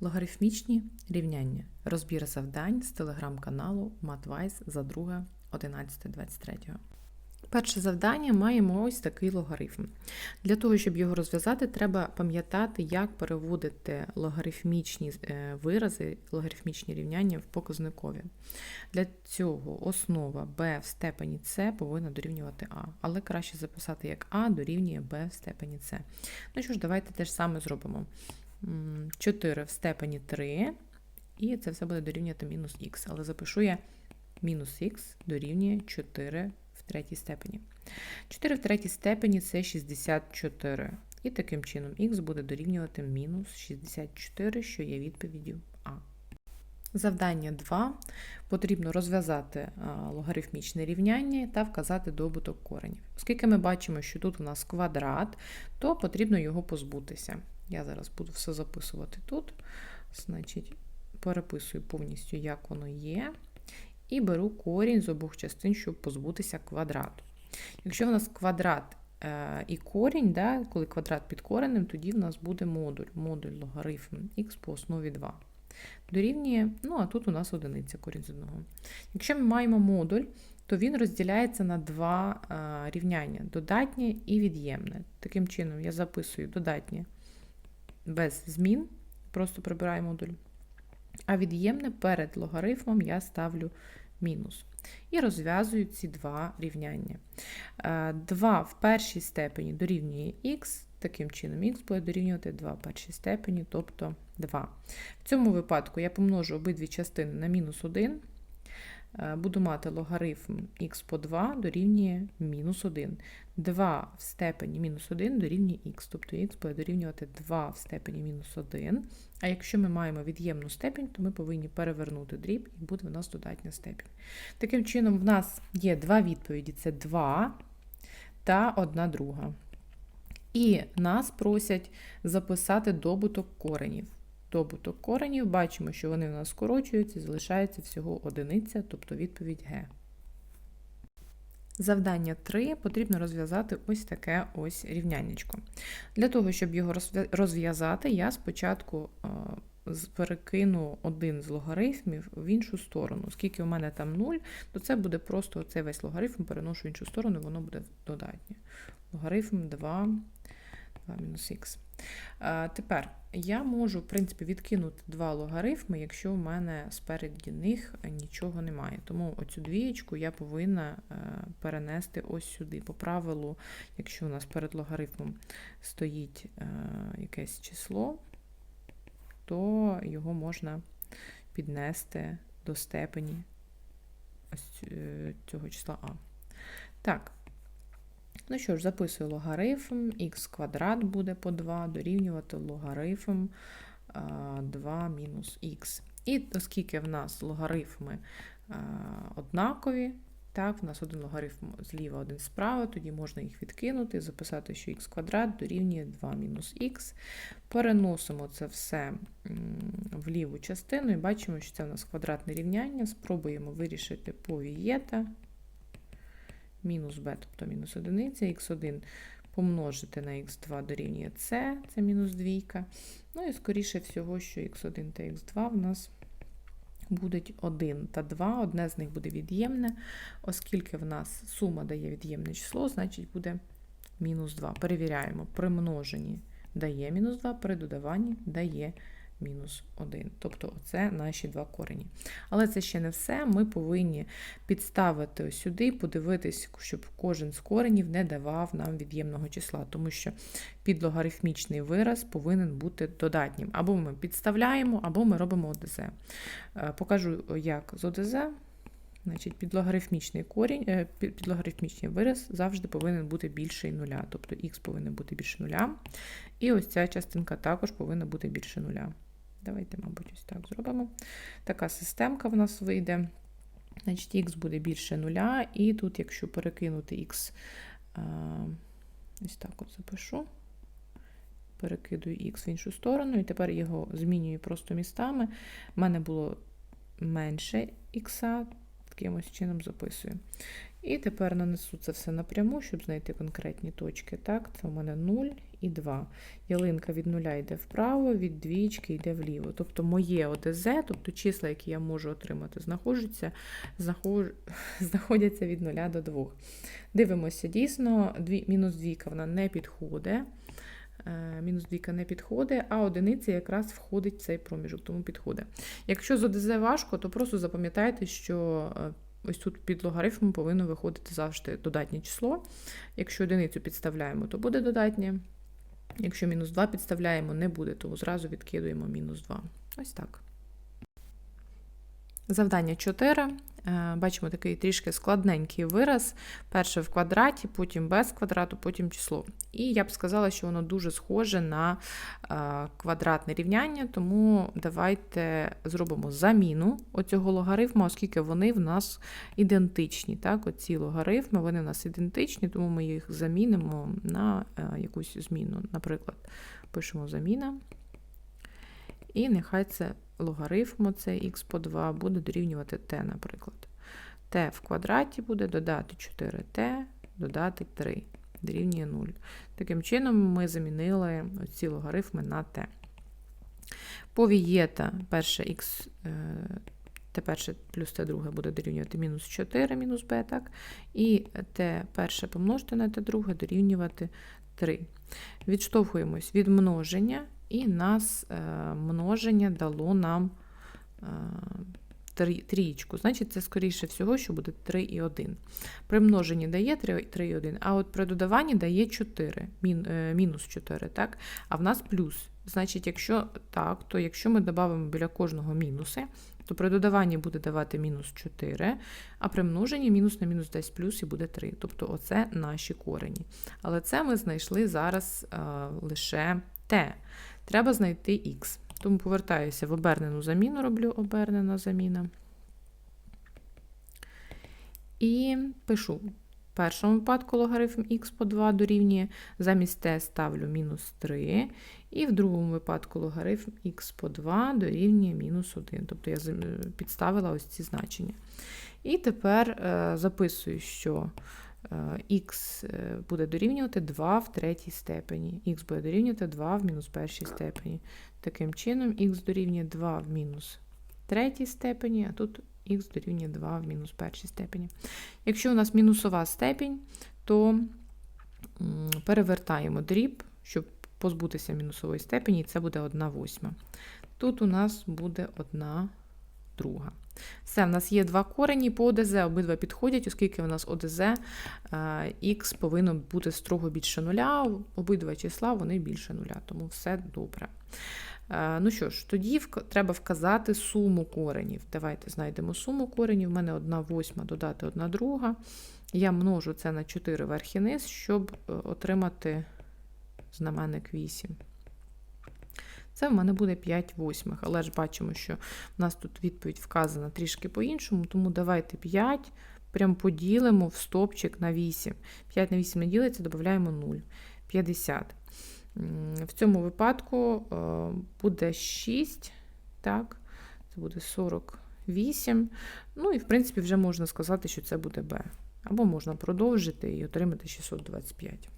Логарифмічні рівняння. Розбір завдань з телеграм-каналу MatWise за 2.11.23. Перше завдання маємо ось такий логарифм. Для того, щоб його розв'язати, треба пам'ятати, як переводити логарифмічні е, вирази, логарифмічні рівняння в показникові. Для цього основа b в степені c повинна дорівнювати a, але краще записати як a дорівнює b в степені c. Ну що ж, давайте те ж саме зробимо. 4 в степені 3, і це все буде дорівнювати мінус х. Але запишу я мінус х дорівнює 4 в третій степені. 4 в третій степені це 64. І таким чином х буде дорівнювати мінус 64, що є відповіддю А. Завдання 2. Потрібно розв'язати логарифмічне рівняння та вказати добуток коренів. Оскільки ми бачимо, що тут у нас квадрат, то потрібно його позбутися. Я зараз буду все записувати тут. Значить, переписую повністю, як воно є. І беру корінь з обох частин, щоб позбутися квадрату. Якщо в нас квадрат е, і корінь, да, коли квадрат під коренем, тоді в нас буде модуль, модуль логарифм х по основі 2. Дорівнює, ну а тут у нас одиниця корінь з одного. Якщо ми маємо модуль, то він розділяється на два е, рівняння додатнє і від'ємне. Таким чином, я записую додатнє без змін, просто прибираю модуль. А від'ємне перед логарифмом я ставлю мінус. І розв'язую ці два рівняння. 2 е, в першій степені дорівнює х, таким чином х буде дорівнювати 2 в першій степені, тобто 2. В цьому випадку я помножу обидві частини на мінус 1. Е, буду мати логарифм х по 2 дорівнює мінус 1. 2 в степені мінус 1 дорівнює х, тобто х буде дорівнювати 2 в степені мінус 1. А якщо ми маємо від'ємну степінь, то ми повинні перевернути дріб і буде в нас додатня степінь. Таким чином, в нас є два відповіді: це 2 та одна друга. І нас просять записати добуток коренів добуток коренів, бачимо, що вони в нас скорочуються, залишається всього одиниця, тобто відповідь Г. Завдання 3 потрібно розв'язати ось таке ось рівняннячко. Для того, щоб його розв'язати, я спочатку перекину один з логарифмів в іншу сторону. Оскільки у мене там 0, то це буде просто цей весь логарифм переношу в іншу сторону, воно буде додатнє. Логарифм 2, 2 мінус х. Тепер я можу, в принципі, відкинути два логарифми, якщо в мене спереді них нічого немає. Тому оцю двієчку я повинна е, перенести ось сюди. По правилу, якщо у нас перед логарифмом стоїть е, якесь число, то його можна піднести до степені ось е, цього числа А. Так, Ну що ж, записую логарифм, х квадрат буде по 2, дорівнювати логарифм 2 мінус х. І оскільки в нас логарифми однакові, так, в нас один логарифм зліва, один справа, тоді можна їх відкинути, записати, що х квадрат дорівнює 2 мінус х. Переносимо це все в ліву частину і бачимо, що це у нас квадратне рівняння. Спробуємо вирішити по вієта мінус b, тобто мінус одиниця, х1 помножити на х2 дорівнює c, це мінус двійка. Ну і скоріше всього, що х1 та х2 в нас будуть 1 та 2, одне з них буде від'ємне, оскільки в нас сума дає від'ємне число, значить буде мінус 2. Перевіряємо, при множенні дає мінус 2, при додаванні дає мінус 1. Тобто це наші два корені. Але це ще не все. Ми повинні підставити сюди, подивитись, щоб кожен з коренів не давав нам від'ємного числа, тому що підлогарифмічний вираз повинен бути додатнім. Або ми підставляємо, або ми робимо ОДЗ. Е, покажу, як з ОДЗ. Значить, підлогарифмічний корінь, е, підлогарифмічний вираз завжди повинен бути більший нуля, тобто х повинен бути більше нуля. І ось ця частинка також повинна бути більше нуля. Давайте, мабуть, ось так зробимо. Така системка в нас вийде. Значить, х буде більше нуля, і тут, якщо перекинути х, ось так от запишу, перекидую х в іншу сторону, і тепер його змінюю просто містами. У мене було менше х, таким ось чином записую. І тепер нанесу це все напряму, щоб знайти конкретні точки. Так, це у мене 0 і 2. Ялинка від 0 йде вправо, від двічки йде вліво. Тобто моє ОДЗ, тобто числа, які я можу отримати, знаходяться, знаходяться від 0 до 2. Дивимося, дійсно, мінус 2 вона не підходить. Е, Мінус двійка не підходить, а одиниця якраз входить в цей проміжок, тому підходить. Якщо з ОДЗ важко, то просто запам'ятайте, що е, ось тут під логарифмом повинно виходити завжди додатнє число. Якщо одиницю підставляємо, то буде додатнє. Якщо мінус 2 підставляємо, не буде, то зразу відкидуємо мінус 2. Ось так. Завдання 4. Е, Бачимо такий трішки складненький вираз. Перше в квадраті, потім без квадрату, потім число. І я б сказала, що воно дуже схоже на е, квадратне рівняння, тому давайте зробимо заміну оцього логарифму, оскільки вони в нас ідентичні. Так? Оці логарифми вони в нас ідентичні, тому ми їх замінимо на е, якусь зміну. Наприклад, пишемо заміна. І нехай це логарифму, це х по 2, буде дорівнювати t, наприклад. t в квадраті буде додати 4t, додати 3, дорівнює 0. Таким чином, ми замінили ці логарифми на t. По вієта перше х, t перше плюс t друге буде дорівнювати мінус 4 мінус b, так? І t перше помножити на t друге дорівнювати 3. Відштовхуємось від множення. І нас е, множення дало нам е, трієчку. Значить, це, скоріше всього, що буде 3 і 1. При множенні дає 3, 3 і 1, а от при додаванні дає 4, мін, е, мінус 4, так? а в нас плюс. Значить, якщо так, то якщо ми додамо біля кожного мінуси, то при додаванні буде давати мінус 4, а при множенні мінус на мінус дасть плюс і буде 3. Тобто оце наші корені. Але це ми знайшли зараз а, лише t. Треба знайти х. Тому повертаюся в обернену заміну, роблю обернена заміна. І пишу. В першому випадку логарифм х по 2 дорівнює, замість t ставлю мінус 3. І в другому випадку логарифм х по 2 дорівнює мінус 1. Тобто я підставила ось ці значення. І тепер е, записую, що х е, буде дорівнювати 2 в третій степені, х буде дорівнювати 2 в мінус першій степені. Таким чином, х дорівнює 2 в мінус третій степені, а тут х дорівнює 2 в мінус першій степені. Якщо у нас мінусова степінь, то перевертаємо дріб, щоб позбутися мінусової степені, і це буде 1 восьма. Тут у нас буде 1 друга. Все, в нас є два корені по ОДЗ, обидва підходять, оскільки у нас ОДЗ х повинно бути строго більше нуля, обидва числа вони більше нуля, тому все добре. Ну що ж, тоді треба вказати суму коренів. Давайте знайдемо суму коренів. У мене 1 восьма додати 1 друга. Я множу це на 4 верх і низ, щоб е, отримати знаменник 8. Це в мене буде 5 восьмих, але ж бачимо, що в нас тут відповідь вказана трішки по-іншому, тому давайте 5 прям поділимо в стопчик на 8. 5 на 8 не ділиться, додаємо 0. 50. В цьому випадку е, буде 6, так, це буде 48. Ну і, в принципі, вже можна сказати, що це буде b. Або можна продовжити і отримати 625.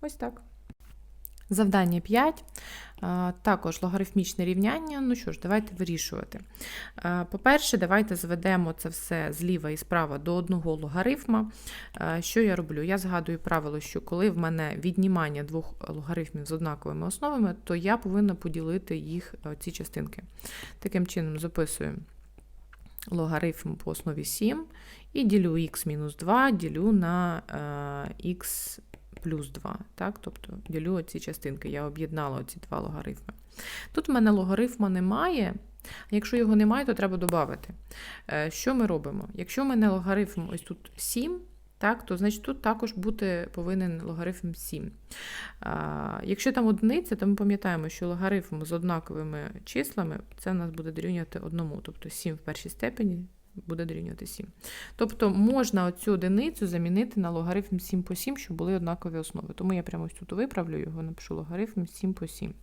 Ось так. Завдання 5. Також логарифмічне рівняння. Ну що ж, давайте вирішувати. По-перше, давайте зведемо це все зліва і справа до одного логарифма. Що я роблю? Я згадую правило, що коли в мене віднімання двох логарифмів з однаковими основами, то я повинна поділити їх ці частинки. Таким чином, записую логарифм по основі 7 і ділю х-2, ділю на х плюс 2. Так? Тобто ділю ці частинки, я об'єднала ці два логарифми. Тут в мене логарифма немає. Якщо його немає, то треба додати. Е, що ми робимо? Якщо в мене логарифм ось тут 7, так, то значить тут також бути повинен логарифм 7. А, Якщо там одиниця, то ми пам'ятаємо, що логарифм з однаковими числами це у нас буде дорівнювати одному, тобто 7 в першій степені буде дорівнювати 7. Тобто можна оцю одиницю замінити на логарифм 7 по 7, щоб були однакові основи. Тому я прямо ось тут виправлю його, напишу логарифм 7 по 7.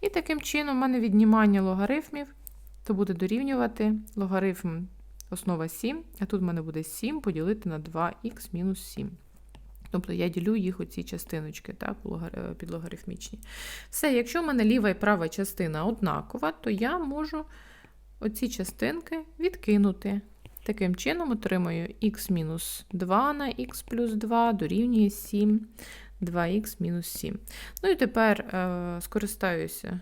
І таким чином, в мене віднімання логарифмів, то буде дорівнювати логарифм основа 7, а тут в мене буде 7 поділити на 2х мінус 7. Тобто я ділю їх оці частиночки так, у е, підлогарифмічні. Все, якщо в мене ліва і права частина однакова, то я можу оці частинки відкинути. Таким чином отримую х мінус 2 на х плюс 2 дорівнює 7, 2х мінус 7. Ну і тепер е, скористаюся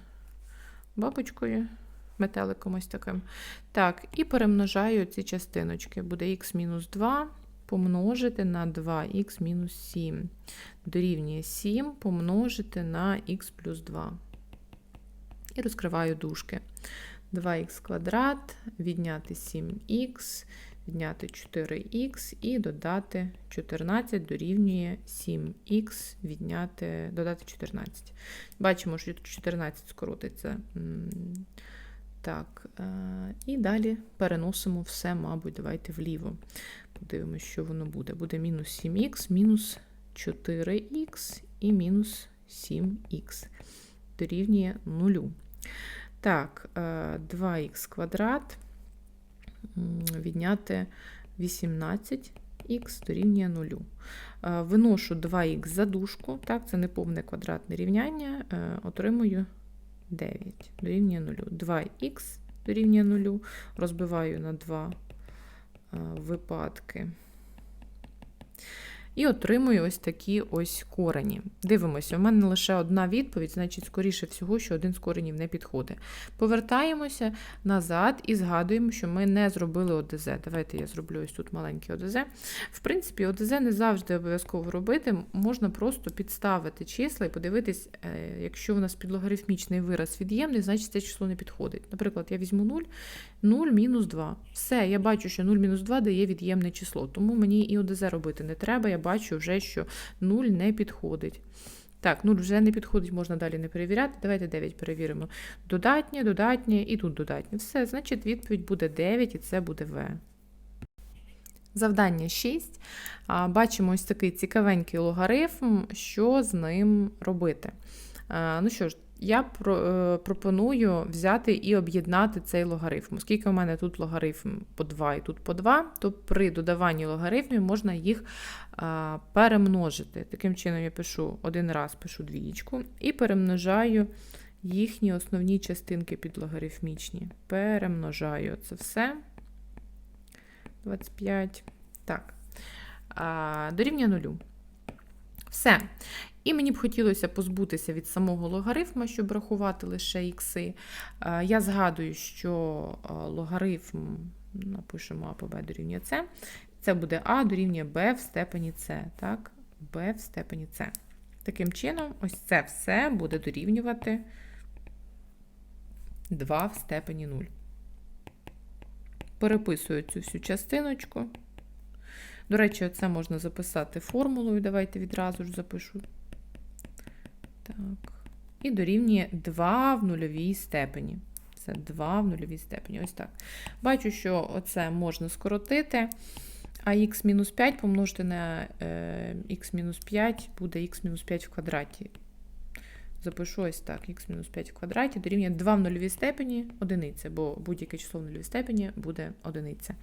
бабочкою, метеликом ось таким. Так, і перемножаю ці частиночки. Буде х мінус 2 помножити на 2х мінус 7. Дорівнює 7 помножити на х плюс 2. І розкриваю дужки. 2х квадрат, відняти 7х, відняти 4х і додати 14 дорівнює 7х, відняти, додати 14. Бачимо, що тут 14 скоротиться. Так, е, і далі переносимо все, мабуть, давайте вліво. Подивимося, що воно буде. Буде мінус 7х, мінус 4х і мінус 7х. Дорівнює 0. Так, 2х квадрат відняти 18х дорівнює 0. Е, Виношу 2х за дужку, так, це неповне квадратне рівняння, е, отримую 9 дорівнює 0. 2х дорівнює 0, розбиваю на 2 е, випадки. І отримую ось такі ось корені. Дивимося, у мене лише одна відповідь, значить, скоріше всього, що один з коренів не підходить. Повертаємося назад і згадуємо, що ми не зробили ОДЗ. Давайте я зроблю ось тут маленький ОДЗ. В принципі, ОДЗ не завжди обов'язково робити, можна просто підставити числа і подивитись, е, якщо у нас підлогарифмічний вираз від'ємний, значить це число не підходить. Наприклад, я візьму 0, 0 мінус 2. Все, я бачу, що 0 мінус 2 дає від'ємне число, тому мені і ОДЗ робити не треба. Я бачу вже, що 0 не підходить. Так, 0 вже не підходить, можна далі не перевіряти. Давайте 9 перевіримо. Додатнє, додатнє і тут додатнє. Все, значить, відповідь буде 9, і це буде В. Завдання 6. Бачимо ось такий цікавенький логарифм, що з ним робити. Ну що ж, я е, пропоную взяти і об'єднати цей логарифм. Оскільки у мене тут логарифм по 2 і тут по 2, то при додаванні логарифмів можна їх а, перемножити. Таким чином, я пишу один раз пишу двієчку і перемножаю їхні основні частинки підлогарифмічні. Перемножаю це все. 25. Так. Дорівнює нулю. Все. І мені б хотілося позбутися від самого логарифма, щоб рахувати лише ікси. Я згадую, що логарифм, напишемо А по Б дорівнює С, це буде А дорівнює Б в степені С. Так? Б в степені С. Таким чином, ось це все буде дорівнювати 2 в степені 0. Переписую цю всю частиночку. До речі, це можна записати формулою. Давайте відразу ж запишу. Так. І дорівнює 2 в нульовій степені. Це 2 в нульовій степені. Ось так. Бачу, що оце можна скоротити. А х-5 помножити на е, х-5 буде х-5 в квадраті. Запишу ось так, х-5 в квадраті дорівнює 2 в нульовій степені одиниця, бо будь-яке число в нульовій степені буде одиниця.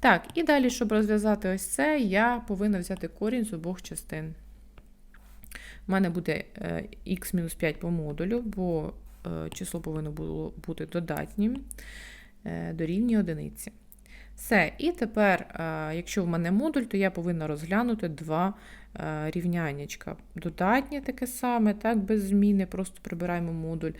Так, і далі, щоб розв'язати ось це, я повинна взяти корінь з обох частин. У мене буде х-5 по модулю, бо е, число повинно було бути додатнім, е, дорівнює одиниці. Все, і тепер, е, якщо в мене модуль, то я повинна розглянути два е, рівняннячка. Додатнє таке саме, так, без зміни, просто прибираємо модуль.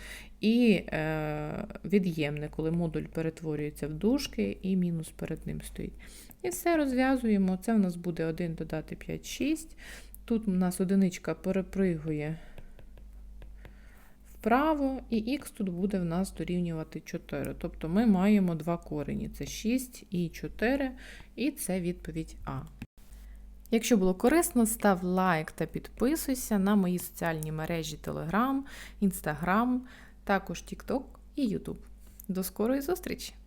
І е, від'ємне, коли модуль перетворюється в дужки, і мінус перед ним стоїть. І все розв'язуємо. Це в нас буде 1 додати 5, 6. Тут у нас одиничка перепригує вправо, і х тут буде в нас дорівнювати 4. Тобто ми маємо два корені: це 6 і 4, і це відповідь А. Якщо було корисно, став лайк та підписуйся на мої соціальні мережі Telegram, Instagram, також TikTok і YouTube. До скорої зустрічі!